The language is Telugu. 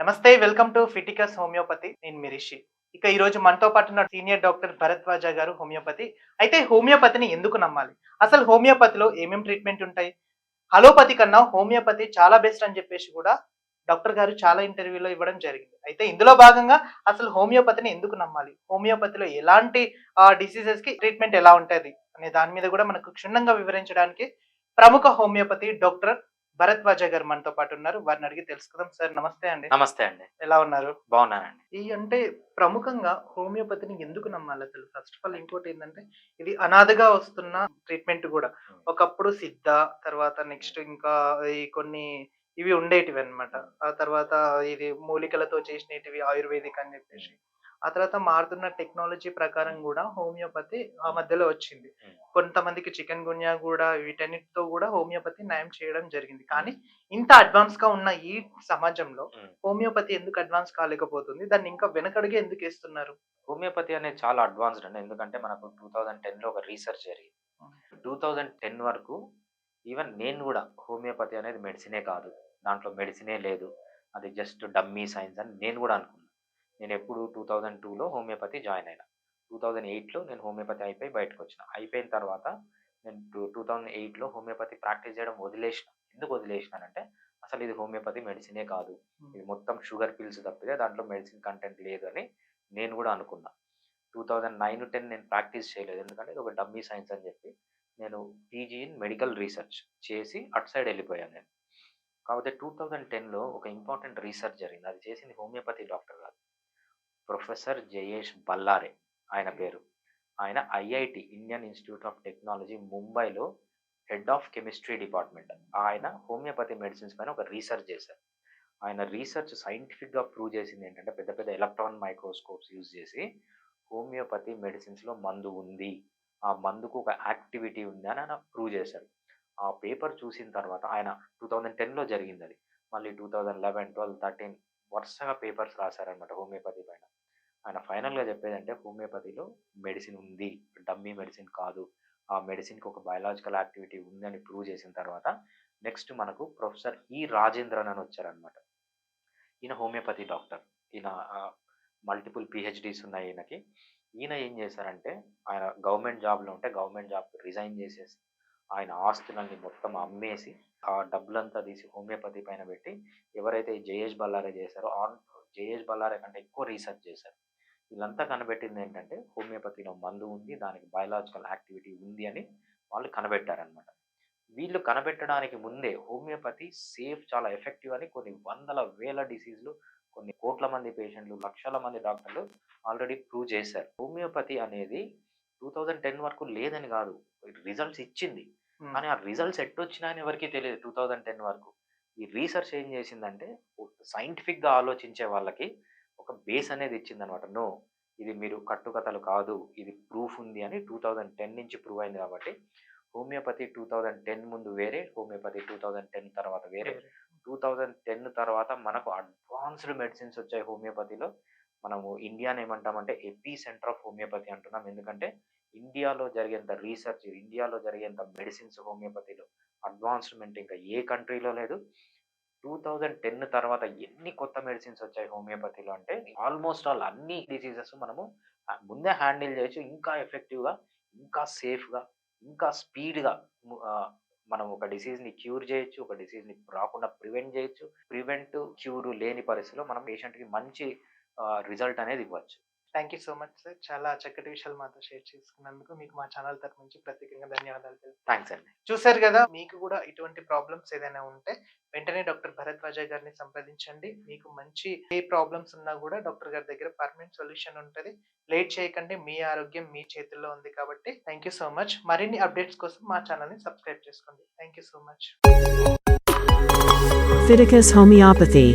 నమస్తే వెల్కమ్ టు ఫిటికస్ హోమియోపతి. నేను మిరిషి ఇక ఈ రోజు మనతో పాటు ఉన్న సీనియర్ డాక్టర్ భరద్వాజ గారు హోమియోపతి. అయితే హోమియోపతిని ఎందుకు నమ్మాలి? అసలు హోమియోపతిలో ఏమేం ట్రీట్మెంట్ ఉంటాయి? అలోపతి కన్నా హోమియోపతి చాలా బెస్ట్ అని చెప్పేసి కూడా డాక్టర్ గారు చాలా ఇంటర్వ్యూలో ఇవ్వడం జరిగింది. అయితే ఇందులో భాగంగా అసలు హోమియోపతిని ఎందుకు నమ్మాలి? హోమియోపతిలో ఎలాంటి డిసీజెస్కి ట్రీట్మెంట్ ఎలా ఉంటుంది? అనే దాని మీద కూడా మనకు క్షుణ్ణంగా వివరించడానికి ప్రముఖ హోమియోపతి డాక్టర్ భరద్వాజ గారు మనతో పాటు ఉన్నారు. వారిని అడిగి తెలుసుకుందాం. సార్ నమస్తే అండి. నమస్తే అండి. ఎలా ఉన్నారు? బాగున్నానండి. ఈ అంటే ప్రముఖంగా హోమియోపతిని ఎందుకు నమ్మాలి అసలు? ఫస్ట్ ఆఫ్ ఆల్ ఇంకోటి ఏంటంటే ఇది అనాథగా వస్తున్న ట్రీట్మెంట్ కూడా. ఒకప్పుడు సిద్ధ తర్వాత నెక్స్ట్ ఇంకా ఈ కొన్ని ఇవి ఉండేటివి అన్నమాట. ఆ తర్వాత ఇది మూలికలతో చేసినటివి ఆయుర్వేదిక్ అని చెప్పేసి. ఆ తర్వాత మారుతున్న టెక్నాలజీ ప్రకారం కూడా హోమియోపతి ఆ మధ్యలో వచ్చింది. కొంతమందికి చికెన్ గున్యా కూడా వీటన్నిటితో కూడా హోమియోపతి నయం చేయడం జరిగింది. కానీ ఇంత అడ్వాన్స్గా ఉన్న ఈ సమాజంలో. హోమియోపతి ఎందుకు అడ్వాన్స్ కాలేకపోతుంది? దాన్ని ఇంకా వెనకడుగే ఎందుకు వేస్తున్నారు? హోమియోపతి అనేది చాలా అడ్వాన్స్డ్ అండి. ఎందుకంటే మనకు టూ థౌజండ్ టెన్లో ఒక రీసెర్చ్ జరిగింది. టూ థౌజండ్ టెన్ వరకు ఈవెన్ నేను కూడా హోమియోపతి అనేది మెడిసినే కాదు. దాంట్లో మెడిసినే లేదు. అది జస్ట్ డమ్మీ సైన్స్ అని నేను కూడా అనుకున్నాను నేను ఎప్పుడు టూ థౌజండ్ టూలో హోమియోపతి జాయిన్ అయినా. టూ థౌజండ్ ఎయిట్లో నేను హోమియోపతి అయిపోయి బయటకు వచ్చిన అయిపోయిన తర్వాత నేను టూ టూ థౌజండ్ ఎయిట్లో హోమియోపతి ప్రాక్టీస్ చేయడం వదిలేసిన. ఎందుకు వదిలేసినానంటే అసలు ఇది హోమియోపతి మెడిసినే కాదు. ఇది మొత్తం షుగర్ పిల్స్ తప్పితే దాంట్లో మెడిసిన్ కంటెంట్ లేదు అని నేను కూడా అనుకున్నా. టూ థౌజండ్ నైన్ టెన్ నేను ప్రాక్టీస్ చేయలేదు. ఎందుకంటే ఇది ఒక డమ్మీ సైన్స్ అని చెప్పి నేను పీజీ ఇన్ మెడికల్ రీసెర్చ్ చేసి అటు సైడ్ వెళ్ళిపోయాను నేను. కాకపోతే టూ థౌజండ్ టెన్లో ఒక ఇంపార్టెంట్ రీసెర్చ్ జరిగింది. అది చేసింది హోమియోపతి డాక్టర్ కాదు ప్రొఫెసర్ జయేష్ బల్లారే ఆయన పేరు. ఆయన IIT Indian Institute of Technology ముంబైలో హెడ్ ఆఫ్ కెమిస్ట్రీ డిపార్ట్మెంట్. ఆయన హోమియోపతి మెడిసిన్స్ పైన ఒక రీసెర్చ్ చేశారు. ఆయన రీసెర్చ్ సైంటిఫిక్గా ప్రూవ్ చేసింది ఏంటంటే పెద్ద పెద్ద ఎలక్ట్రాన్ మైక్రోస్కోప్స్ యూజ్ చేసి హోమియోపతి మెడిసిన్స్లో మందు ఉంది. ఆ మందుకు ఒక యాక్టివిటీ ఉంది అని ఆయన ప్రూవ్ చేశారు. ఆ పేపర్ చూసిన తర్వాత ఆయన టూ థౌజండ్ టెన్లో జరిగింది అది. మళ్ళీ two thousand eleven twelve thirteen వరుసగా పేపర్స్ రాశారనమాట హోమియోపతి పైన. ఆయన ఫైనల్గా చెప్పేది అంటే హోమియోపతిలో మెడిసిన్ ఉంది. డమ్మీ మెడిసిన్ కాదు. ఆ మెడిసిన్కి ఒక బయలాజికల్ యాక్టివిటీ ఉంది అని ప్రూవ్ చేసిన తర్వాత నెక్స్ట్ మనకు ప్రొఫెసర్ ఈ రాజేంద్రన్ అని వచ్చారనమాట ఈయన హోమియోపతి డాక్టర్. ఈయన మల్టిపుల్ పిహెచ్డీస్ ఉన్నాయి ఈయనకి. ఈయన ఏం చేశారంటే ఆయన గవర్నమెంట్ జాబ్లో ఉంటే గవర్నమెంట్ జాబ్ రిజైన్ చేసేసి ఆయన ఆస్తులన్నీ మొత్తం అమ్మేసి ఆ డబ్బులంతా తీసి హోమియోపతి పైన పెట్టి ఎవరైతే జయేష్ బల్లారే చేశారో ఆన్ జయేష్ బల్లారే కంటే ఎక్కువ రీసెర్చ్ చేశారు. వీళ్ళంతా కనిపెట్టింది ఏంటంటే హోమియోపతిలో మందు ఉంది దానికి బయలాజికల్ యాక్టివిటీ ఉంది అని వాళ్ళు కనిపెట్టారనమాట వీళ్ళు కనిపెట్టడానికి ముందే హోమియోపతి సేఫ్ చాలా ఎఫెక్టివ్ అని కొన్ని వందల వేల డిసీజ్లు కొన్ని కోట్ల మంది పేషెంట్లు లక్షల మంది డాక్టర్లు ఆల్రెడీ ప్రూవ్ చేశారు. హోమియోపతి అనేది టూ థౌజండ్ టెన్ వరకు లేదని కాదు రిజల్ట్స్ ఇచ్చింది. కానీ ఆ రిజల్ట్స్ ఎట్టొచ్చినాయని ఎవరికీ తెలియదు టూ థౌజండ్ టెన్ వరకు. ఈ రీసెర్చ్ ఏం చేసిందంటే సైంటిఫిక్గా ఆలోచించే వాళ్ళకి ఒక బేస్ అనేది ఇచ్చిందనమాట నో ఇది మీరు కట్టుకథలు కాదు ఇది ప్రూఫ్ ఉంది అని టూ థౌజండ్ టెన్ నుంచి ప్రూవ్ అయింది కాబట్టి హోమియోపతి టూ థౌజండ్ టెన్ ముందు వేరే హోమియోపతి టూ థౌజండ్ టెన్ తర్వాత వేరే. టూ థౌజండ్ టెన్ తర్వాత మనకు అడ్వాన్స్డ్ మెడిసిన్స్ వచ్చాయి హోమియోపతిలో. మనము ఇండియాని ఏమంటామంటే ఎపీ సెంటర్ ఆఫ్ హోమియోపతి అంటున్నాం. ఎందుకంటే ఇండియాలో జరిగేంత రీసెర్చ్ ఇండియాలో జరిగేంత మెడిసిన్స్ హోమియోపతిలో అడ్వాన్స్మెంట్ ఇంకా ఏ కంట్రీలో లేదు. టూ థౌజండ్ టెన్ తర్వాత ఎన్ని కొత్త మెడిసిన్స్ వచ్చాయి హోమియోపతిలో అంటే ఆల్మోస్ట్ ఆల్ అన్ని డిసీజెస్ మనము ముందే హ్యాండిల్ చేయొచ్చు. ఇంకా ఎఫెక్టివ్గా ఇంకా సేఫ్గా ఇంకా స్పీడ్గా మనం ఒక డిసీజ్ని క్యూర్ చేయొచ్చు ఒక డిసీజ్ని రాకుండా ప్రివెంట్ చేయొచ్చు. ప్రివెంట్ క్యూర్ లేని పరిస్థితిలో మనం పేషెంట్కి మంచి రిజల్ట్ అనేది ఇవ్వచ్చు. Thank you so much sir చాలా చక్కటి విషయాలు మాతో షేర్ చేసుకున్నందుకు మీకు మా ఛానల్ తరఫు నుంచి ప్రత్యేకంగా ధన్యవాదాలు. థ్యాంక్స్ అండి. చూశారు కదా మీకు కూడా ఇటువంటి ప్రాబ్లమ్స్ ఏదైనా ఉంటే వెంటనే డాక్టర్ భరద్వాజ గారిని సంప్రదించండి. మీకు మంచి ఏ ప్రాబ్లమ్స్ ఉన్నా కూడా డాక్టర్ గారి దగ్గర పర్మనెంట్ సొల్యూషన్ ఉంటుంది. లేట్ చేయకండి మీ ఆరోగ్యం మీ చేతుల్లో ఉంది కాబట్టి. థ్యాంక్ యూ సో మచ్ మరిన్ని అప్డేట్స్ కోసం మా ఛానల్ని సబ్స్క్రైబ్ చేసుకోండి. Thank you so much Fiticus Homeopathy.